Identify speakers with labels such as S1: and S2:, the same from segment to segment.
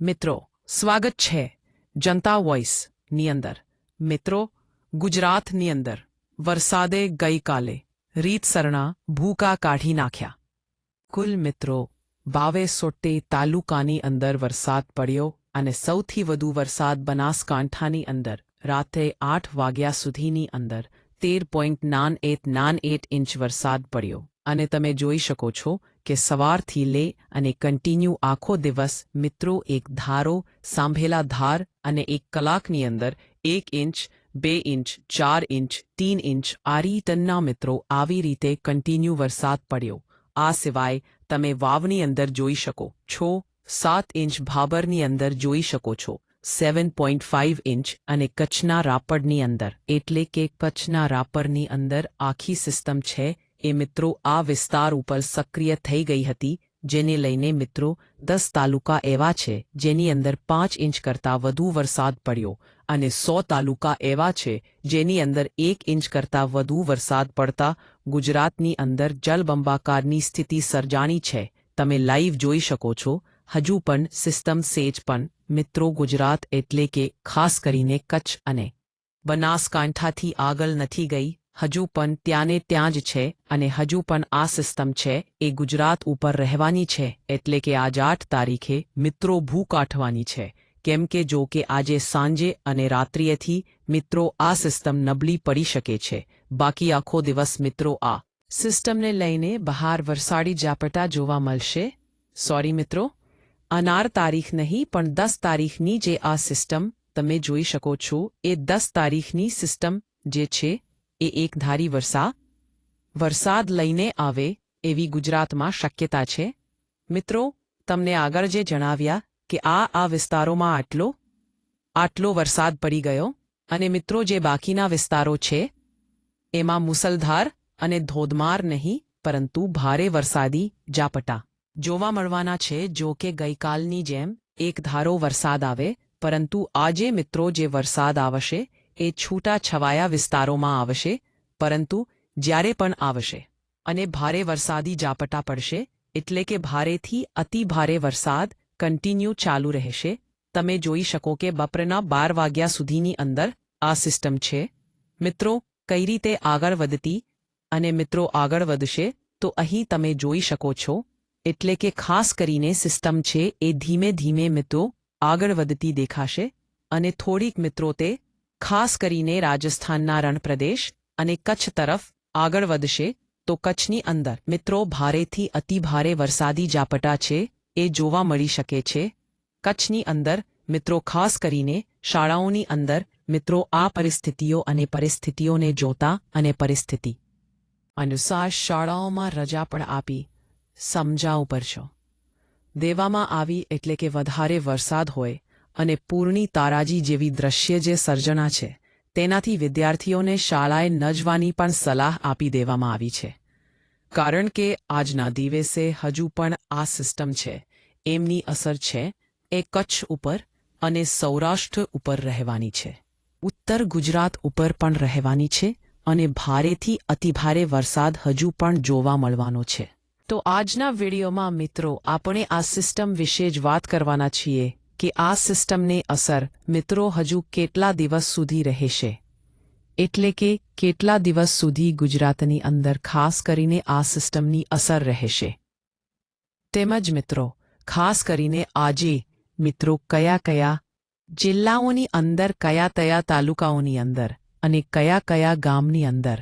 S1: મિત્રો, સ્વાગત છે જનતા વોઇસની અંદર. મિત્રો, ગુજરાતની અંદર વરસાદે ગઈકાલે રીતસરણા ભૂકા કાઢી નાખ્યા. કુલ મિત્રો બાવે સોટ્ટે તાલુકાની અંદર વરસાદ પડ્યો અને સૌથી વધુ વરસાદ બનાસકાંઠાની અંદર રાત્રે આઠ વાગ્યા સુધીની અંદર તેર point nine eight nine eight inch વરસાદ પડ્યો. અને તમે જોઈ શકો છો કે સવારથી લે અને કન્ટિન્યુ આખો દિવસ મિત્રો એક ધારો સાંભેલા ધાર અને એક કલાકની અંદર એક ઇંચ, બે ઇંચ, ચાર ઇંચ, તીન ઇંચ આ રીતના મિત્રો આવી રીતે કન્ટિન્યુ વરસાદ પડ્યો. આ સિવાય તમે વાવની અંદર જોઈ શકો છો, સાત ઇંચ ભાબરની અંદર જોઈ શકો છો, સેવન પોઈન્ટ ફાઇવ ઇંચ અને કચ્છના રાપરની અંદર. એટલે કે કચ્છના રાપરની અંદર આખી સિસ્ટમ છે એ મિત્રો આ વિસ્તાર ઉપર સક્રિય થઈ ગઈ હતી, જેને લઈને મિત્રો દસ તાલુકા એવા છે, જેની અંદર પાંચ ઇંચ કરતાં વધુ વરસાદ પડ્યો અને સો તાલુકા એવા છે, જેની અંદર એક ઇંચ કરતાં વધુ વરસાદ પડતા ગુજરાતની અંદર જલબંબાકારની સ્થિતિ સર્જાણી છે. તમે લાઈવ જોઈ શકો છો, હજુ પણ સિસ્ટમ સેજ પણ, મિત્રો ગુજરાત એટલે કે ખાસ કરીને કચ્છ અને બનાસકાંઠાથી આગળ નથી ગઈ હજુ પણ ત્યાંને ત્યાં જ છે અને હજુ પણ આ સિસ્ટમ છે, એ ગુજરાત ઉપર રહેવાની છે, એટલે કે આજ આઠ તારીખે મિત્રો ભૂ કાઢવાની છે. કેમ કે જો કે આજે સાંજે અને રાત્રિએથી મિત્રો આ સિસ્ટમ નબળી પડી શકે છે. બાકી આખો દિવસ મિત્રો આ સિસ્ટમને લઈને બહાર વરસાડી ઝાપટા જોવા મળશે. સોરી મિત્રો. અનાર તારીખ નહીં, પણ દસ તારીખની જે આ સિસ્ટમ તમે જોઈ શકો છો, એ દસ તારીખની સિસ્ટમ જે છે એ એક ધારી વરસા, વરસાદ લઈને આવે એવી ગુજરાતમાં શક્યતા છે. મિત્રો, તમને આગળ જે જણાવ્યા કે આ આ વિસ્તારોમાં આટલો આટલો વરસાદ પડી ગયો અને મિત્રો જે બાકીના વિસ્તારો છે, એમાં મુસલધાર અને ધોધમાર નહીં, પરંતુ ભારે વરસાદી જાપટા જોવા મળવાના છે, જો કે ગઈકાલની જેમ એક ધારો વરસાદ આવે, પરંતુ આજે મિત્રો જે વરસાદ આવશે એ છૂટા છવાયા વિસ્તારોમાં આવશે, પરંતુ જ્યારે પણ આવશે અને ભારે વરસાદી ઝાપટા પડશે, એટલે કે ભારેથી અતિ ભારે વરસાદ કન્ટિન્યુ ચાલુ રહેશે, તમે જોઈ શકો કે બપોરના બાર વાગ્યા સુધીની અંદર આ સિસ્ટમ છે. મિત્રો, કઈ રીતે આગળ વધતી અને મિત્રો આગળ વધશે, તો અહીં તમે જોઈ શકો છો, એટલે કે ખાસ કરીને સિસ્ટમ છે એ ધીમે ધીમે મિત્રો આગળ વધતી દેખાશે અને થોડીક મિત્રો તે ખાસ કરીને રાજસ્થાનના રણપ્રદેશ અને કચ્છ તરફ આગળ વધશે, તો કચ્છની અંદર મિત્રો ભારેથી અતિભારે વરસાદી ઝાપટા છે, એ જોવા મળી શકે છે. કચ્છની અંદર મિત્રો ખાસ કરીને શાળાઓની અંદર મિત્રો આ પરિસ્થિતિઓ અને પરિસ્થિતિઓને જોતા અને પરિસ્થિતિ અનુસાર શાળાઓમાં રજા પણ આપી સમજાવું પડશો. દેવામાં આવી એટલે કે વધારે વરસાદ હોય અને પૂરની તારાજી જેવી દ્રશ્ય જે સર્જના છે, તેનાથી વિદ્યાર્થીઓને શાળાએ ન જવાની પણ સલાહ આપી દેવામાં આવી છે. કારણ કે આજના દિવસે હજુ પણ આ સિસ્ટમ છે, એમની અસર છે, એ કચ્છ ઉપર અને સૌરાષ્ટ્ર ઉપર રહેવાની છે. ઉત્તર ગુજરાત ઉપર પણ રહેવાની છે અને ભારેથી અતિભારે વરસાદ હજુ પણ જોવા મળવાનો છે. તો આજના વિડીયોમાં મિત્રો, આપણે આ સિસ્ટમ વિશે જ વાત કરવાના છીએ. કે આ સિસ્ટમની અસર મિત્રો હજુ કેટલા દિવસ સુધી રહેશે? એટલે કે કેટલા દિવસ સુધી ગુજરાતની અંદર ખાસ કરીને આ સિસ્ટમની અસર રહેશે? તેમજ મિત્રો, ખાસ કરીને આજે, મિત્રો કયા કયા જિલ્લાઓની અંદર, કયા કયા તાલુકાઓની અંદર અને કયા કયા ગામની અંદર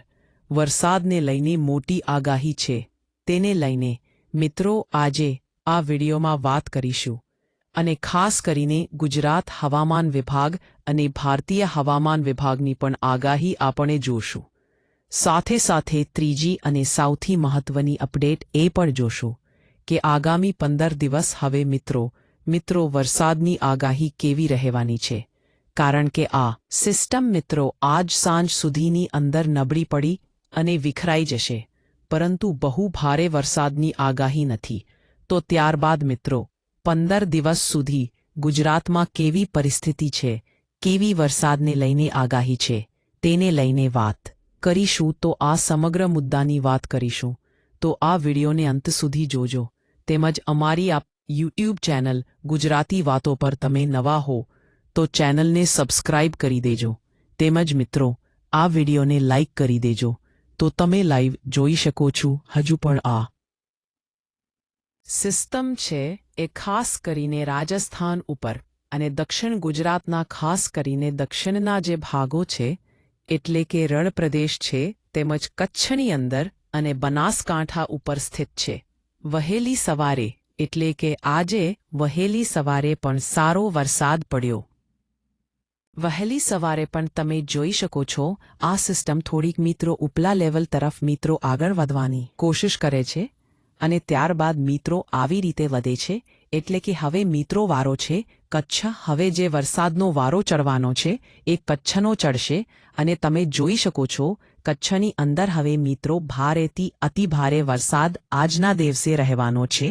S1: વરસાદને લઈને મોટી આગાહી છે, તેને લઈને મિત્રો આજે આ વિડીયોમાં વાત કરીશું. અને ખાસ કરીને ગુજરાત હવામાન વિભાગ અને ભારતીય હવામાન વિભાગની પણ આગાહી આપણે જોશું. સાથે સાથે ત્રીજી અને સૌથી મહત્વની અપડેટ એ પણ જોશું કે આગામી પંદર દિવસ હવે મિત્રો મિત્રો વરસાદની આગાહી કેવી રહેવાની છે? કારણ કે આ સિસ્ટમ મિત્રો આજ સાંજ સુધીની અંદર નબળી પડી અને વિખરાઈ જશે. પરંતુ બહુ ભારે વરસાદની આગાહી નથી. તો ત્યારબાદ મિત્રો પંદર દિવસ સુધી ગુજરાતમાં કેવી પરિસ્થિતિ છે, કેવી વરસાદને લઈને આગાહી છે, તેને લઈને વાત કરીશું તો આ સમગ્ર મુદ્દાની વાત કરીશું. તો આ વિડીયોને અંત સુધી જોજો. તેમજ અમારી આ યુટ્યુબ ચેનલ ગુજરાતી વાતો પર તમે નવા હો, તો ચેનલને સબસ્ક્રાઇબ કરી દેજો. તેમજ મિત્રો, આ વિડીયોને લાઇક કરી દેજો. તો તમે લાઈવ જોઈ શકો છો. હજુ પણ આ સિસ્ટમ છે એ ખાસ કરીને રાજસ્થાન ઉપર અને દક્ષિણ ગુજરાતના ખાસ કરીને દક્ષિણના જે ભાગો છે, એટલે કે રણપ્રદેશ છે, તેમજ કચ્છની અંદર અને બનાસકાંઠા ઉપર સ્થિત છે. વહેલી સવારે, એટલે કે આજે, વહેલી સવારે પણ સારો વરસાદ પડ્યો. વહેલી સવારે પણ તમે જોઈ શકો છો, આ સિસ્ટમ થોડીક મિત્રો ઉપલા લેવલ તરફ મિત્રો આગળ વધવાની કોશિશ કરે છે. અને ત્યારબાદ મિત્રો આવી રીતે વધે છે, એટલે કે હવે મિત્રો વારો છે, કચ્છ હવે જે વરસાદનો વારો ચડવાનો છે, એ કચ્છનો ચડશે, અને તમે જોઈ શકો છો, કચ્છની અંદર હવે મિત્રો ભારેથી અતિભારે વરસાદ આજના દિવસે રહેવાનો છે,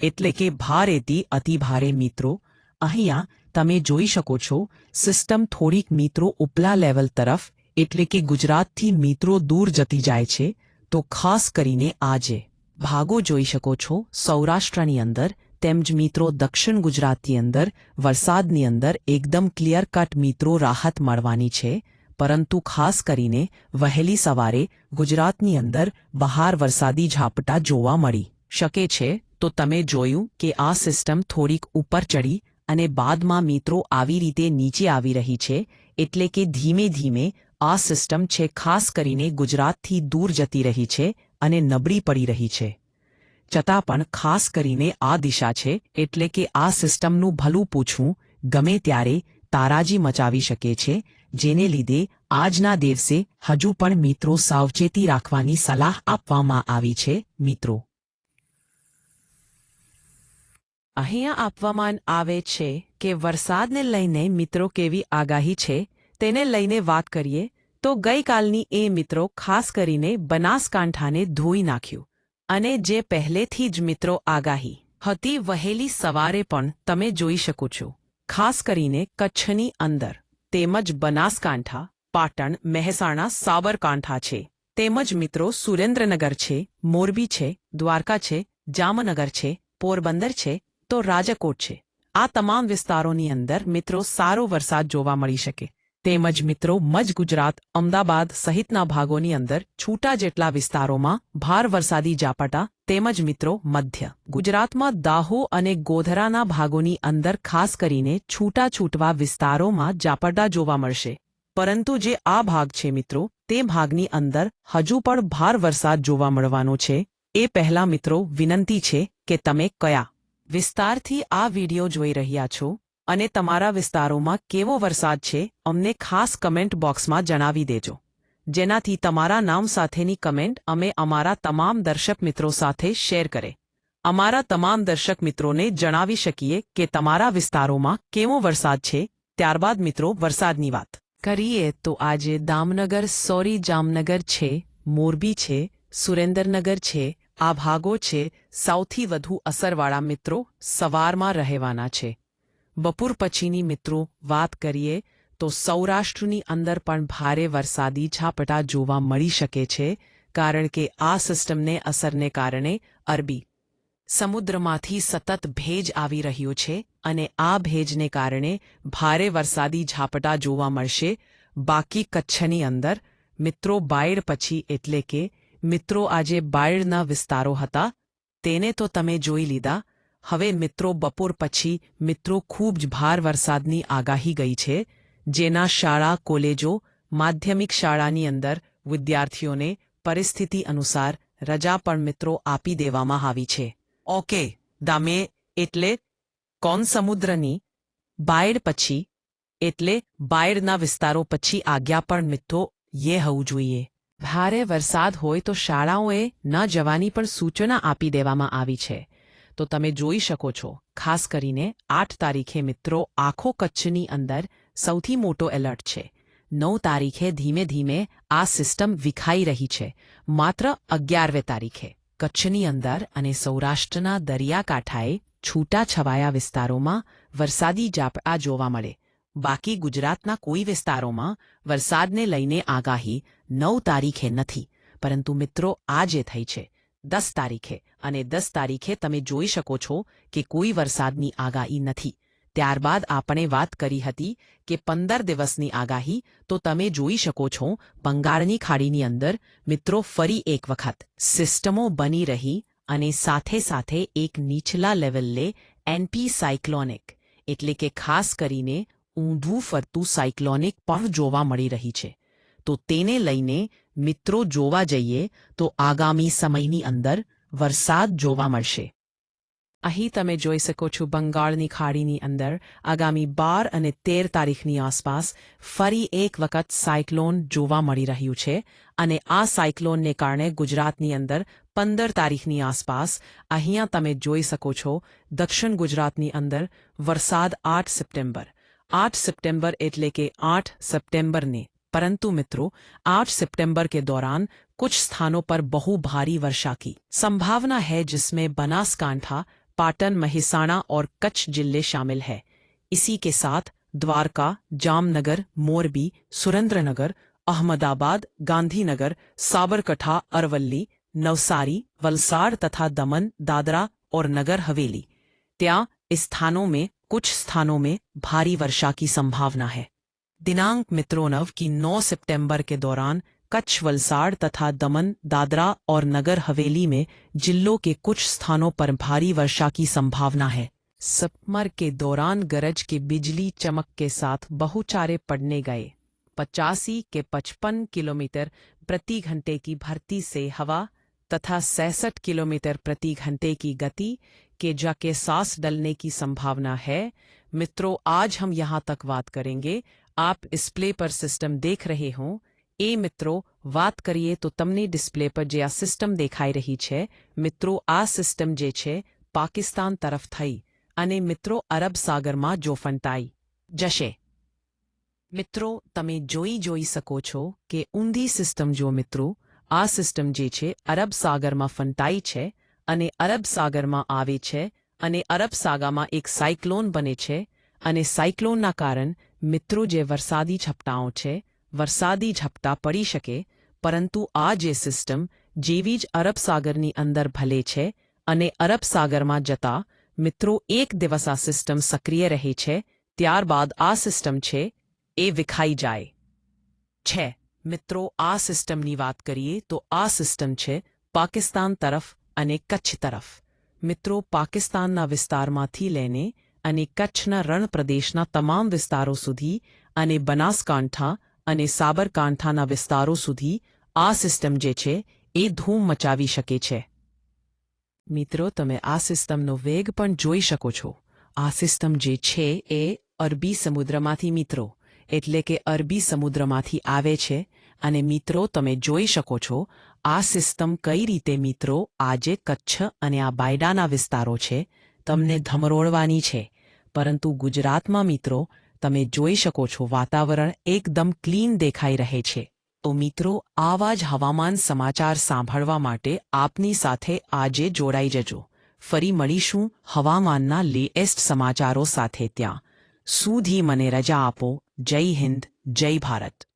S1: એટલે કે ભારેથી અતિભારે મિત્રો. અહીંયા તમે જોઈ શકો છો સિસ્ટમ થોડીક મિત્રો ઉપલા લેવલ તરફ, એટલે કે ગુજરાતથી મિત્રો દૂર જતી જાય છે, તો ખાસ કરીને આજે. ભાગો જોઈ શકો છો સૌરાષ્ટ્રની અંદર, તેમજ મિત્રો દક્ષિણ ગુજરાતની અંદર, વરસાદની અંદર એકદમ ક્લિયર કટ મિત્રો રાહત મળવાની છે. પરંતુ ખાસ કરીને વહેલી સવારે ગુજરાતની અંદર બહાર વરસાદી ઝાપટા જોવા મળી. શકે છે? તો તમે જોયું કે આ સિસ્ટમ થોડીક ઉપર ચડી અને બાદમાં મિત્રો આવી રીતે નીચે આવી રહી છે, એટલે કે ધીમે ધીમે આ સિસ્ટમ છે ખાસ કરીને ગુજરાતથી દૂર જતી રહી છે અને નબળી પડી રહી છે. છતાં પણ ખાસ કરીને આ દિશા છે એટલે કે આ સિસ્ટમનું ભલું પૂછવું ગમે ત્યારે તારાજી મચાવી શકે છે, જેને લીધે આજના દિવસે હજુ પણ મિત્રો સાવચેતી રાખવાની સલાહ આપવામાં આવી છે, મિત્રો. અહીંયા આપવામાં આવે છે કે વરસાદને લઈને મિત્રો કેવી આગાહી છે, તેને લઈને વાત કરીએ. તો ગઈકાલની એ મિત્રો ખાસ કરીને બનાસકાંઠાને ધોઈ નાખ્યું અને જે પહેલેથી જ મિત્રો આગાહી હતી વહેલી સવારે પણ તમે જોઈ શકો છો. ખાસ કરીને કચ્છની અંદર તેમજ બનાસકાંઠા, પાટણ, મહેસાણા, સાબરકાંઠા છે. તેમજ મિત્રો સુરેન્દ્રનગર છે, મોરબી છે, દ્વારકા છે, જામનગર છે, પોરબંદર છે, તો રાજકોટ છે. આ તમામ વિસ્તારોની અંદર મિત્રો સારો વરસાદ જોવા મળી શકે. તેમજ મિત્રો, મજ ગુજરાત, અમદાવાદ સહિતના ભાગોની અંદર છૂટા જેટલા વિસ્તારોમાં ભાર વરસાદી ઝાપટા તેમજ મિત્રો, મધ્ય ગુજરાતમાં દાહો અને ગોધરાના ભાગોની અંદર ખાસ કરીને છૂટા છૂટવા વિસ્તારોમાં ઝાપટા જોવા મળશે. પરંતુ જે આ ભાગ છે મિત્રો, તે ભાગની અંદર હજુ પણ ભાર વરસાદ જોવા મળવાનો છે. એ પહેલા મિત્રો વિનંતી છે કે તમે કયા વિસ્તારથી આ વિડિયો જોઈ રહ્યા છો? અને તમારા વિસ્તારોમાં કેવો વરસાદ છે, અમને ખાસ કમેન્ટ બોક્સમાં જણાવી દેજો. જેનાથી તમારા નામ સાથેની કમેન્ટ અમે અમારા તમામ દર્શક મિત્રો સાથે શેર કરે. અમારા તમામ દર્શક મિત્રોને જણાવી શકીએ કે તમારા વિસ્તારોમાં કેવો વરસાદ છે, ત્યારબાદ મિત્રો વરસાદની વાત કરીએ તો આજે દામનગર, સોરી જામનગર છે, મોરબી છે, સુરેન્દ્રનગર છે, આ ભાગો છે, સૌથી વધુ અસરવાળા મિત્રો સવારમાં રહેવાના છે. બપોર પછીની મિત્રો, વાત કરીએ તો સૌરાષ્ટ્રની અંદર પણ ભારે વરસાદી ઝાપટા જોવા મળી શકે છે, કારણ કે આ સિસ્ટમને અસરને કારણે અરબી સમુદ્રમાંથી સતત ભેજ આવી રહ્યો છે અને આ ભેજને કારણે ભારે વરસાદી ઝાપટા જોવા મળશે. બાકી કચ્છની અંદર મિત્રો બાયડ પછી એટલે કે મિત્રો આજે બાયડના વિસ્તારો હતા, તેને તો તમે જોઈ લીધા હવે મિત્રો બપોર પછી મિત્રો ખૂબ જ ભાર વરસાદની આગાહી ગઈ છે, જેના શાળા, કોલેજો, માધ્યમિક શાળાની અંદર વિદ્યાર્થીઓને પરિસ્થિતિ અનુસાર રજા પણ મિત્રો આપી દેવામાં આવી છે. ઓકે, દામે એટલે કોન સમુદ્રની બાયડ પછી એટલે બાયડના વિસ્તારો પછી આજ્ઞા પણ મિત્રો યે હોવું જોઈએ. ભારે વરસાદ હોય તો શાળાઓએ ન જવાની પણ સૂચના આપી દેવામાં આવી છે. તો તમે જોઈ શકો છો, ખાસ કરીને આઠ તારીખે મિત્રો આખો કચ્છની અંદર સૌથી મોટો એલર્ટ છે. નવ તારીખે ધીમે ધીમે આ સિસ્ટમ વિખાઈ રહી છે. માત્ર અગિયારવે તારીખે કચ્છની અંદર અને સૌરાષ્ટ્રના દરિયાકાંઠાએ છૂટાછવાયા વિસ્તારોમાં વરસાદી ઝાપટા જોવા મળે. બાકી ગુજરાતના કોઈ વિસ્તારોમાં વરસાદને લઈને આગાહી નવ તારીખે નથી. પરંતુ મિત્રો આજે થઈ છે. દસ તારીખે અને દસ તારીખે તમે જોઈ શકો છો કે કોઈ વરસાદની આગાહી નથી. ત્યારબાદ આપણે વાત કરી હતી કે પંદર દિવસની આગાહી, તો તમે જોઈ શકો છો બંગાળની ખાડીની અંદર મિત્રો ફરી એક વખત સિસ્ટમો બની રહી અને સાથે સાથે એક નીચલા લેવલે એનપી સાયક્લોનિક, એટલે કે ખાસ કરીને ઊંધું ફરતું સાયક્લોનિક પણ જોવા મળી રહી છે. તો તેને લઈને મિત્રો જોવા જઈએ તો આગામી સમયની અંદર વરસાદ જોવા મળશે. અહીં તમે જોઈ શકો છો બંગાળની ખાડીની અંદર આગામી બાર અને તેર તારીખની આસપાસ ફરી એક વખત સાયક્લોન જોવા મળી રહ્યું છે અને આ સાયક્લોનને કારણે ગુજરાતની અંદર પંદર તારીખની આસપાસ અહીંયા તમે જોઈ શકો છો દક્ષિણ ગુજરાતની અંદર વરસાદ આઠ સપ્ટેમ્બર. આઠ સપ્ટેમ્બર એટલે કે આઠ સપ્ટેમ્બરને. પરંતુ મિત્રો, આઠ સપ્ટેમ્બર કે દોરાન कुछ स्थानों पर बहु भारी वर्षा की संभावना है जिसमें बनासकांठा, पाटन महिसाणा और कच्छ ज़िले शामिल है। इसी के साथ द्वारका, जामनगर, मोरबी, सुरेंद्रनगर, अहमदाबाद, गांधीनगर, साबरकठा, अरवल्ली, नवसारी, वलसाड़ तथा दमन, दादरा और नगर हवेली। त्या स्थानों में, कुछ स्थानों में भारी वर्षा की संभावना है। दिनांक मित्रोनव की 9 सितंबर के दौरान कच्छ, वलसाड़ तथा दमन, दादरा और नगर हवेली में जिलों के कुछ स्थानों पर भारी वर्षा की संभावना है। सितंबर के दौरान गरज के बिजली चमक के साथ बहुचारे पड़ने गए। पचासी के पचपन किलोमीटर प्रति घंटे की भर्ती से हवा तथा सैसठ किलोमीटर प्रति घंटे की गति के जाके सांस डलने की संभावना है। मित्रों, आज हम यहाँ तक बात करेंगे। आप डिस्प्ले पर सिस्टम देख रहे हो। એ મિત્રો, વાત કરીએ તો તમને ડિસ્પ્લે પર જે આ સિસ્ટમ દેખાઈ રહી છે, મિત્રો, આ સિસ્ટમ જે છે, પાકિસ્તાન તરફ થઈ અને મિત્રો, અરબ સાગરમાં જો ફંટાઈ જશે. મિત્રો, તમે જોઈ જોઈ શકો છો કે ઊંધી સિસ્ટમ જો મિત્રો, આ સિસ્ટમ જે છે, અરબ સાગરમાં ફંટાઈ છે અને અરબ સાગરમાં આવે છે અને અરબ સાગરમાં એક સાયક્લોન બને છે અને સાયક્લોનના કારણ મિત્રો, જે વરસાદી છપટાઓ છે વરસાદી ઝપટા પડી શકે, પરંતુ આ જે સિસ્ટમ જેવી જ અરબ સાગરની અંદર ભલે છે અને અરબ સાગરમાં જતા મિત્રો એક દિવસ આ સિસ્ટમ સક્રિય રહે છે, ત્યારબાદ આ સિસ્ટમ છે એ વિખાઈ જાય. છે, મિત્રો, આ સિસ્ટમની વાત કરીએ તો આ સિસ્ટમ છે પાકિસ્તાન તરફ અને કચ્છ તરફ. મિત્રો, પાકિસ્તાનના વિસ્તારમાંથી લઈને અને કચ્છના રણપ્રદેશના તમામ વિસ્તારો સુધી અને બનાસકાંઠા અને સાબરકાંઠાના વિસ્તારો સુધી આ સિસ્ટમ જે છે, એ ધૂમ મચાવી શકે છે. મિત્રો, તમે આ સિસ્ટમનો વેગ પણ જોઈ શકો છો. આ સિસ્ટમ જે છે, એ અરબી સમુદ્રમાંથી મિત્રો, એટલે કે અરબી સમુદ્રમાંથી આવે છે. અને મિત્રો, તમે જોઈ શકો છો, આ સિસ્ટમ કઈ રીતે મિત્રો, આજે કચ્છ અને આ બાયડાના વિસ્તારો છે, તમને ધમરોળવાની છે. પરંતુ ગુજરાતમાં મિત્રો તમે જોઈ શકો છો વાતાવરણ એકદમ ક્લીન દેખાઈ રહે છે. તો મિત્રો, આવા જ હવામાન સમાચાર સાંભળવા માટે આપની સાથે આજે જોડાઈ જજો. ફરી મળીશું હવામાનના લેટેસ્ટ સમાચારો સાથે ત્યાં. સુધી મને રજા આપો. જય હિન્દ, જય ભારત.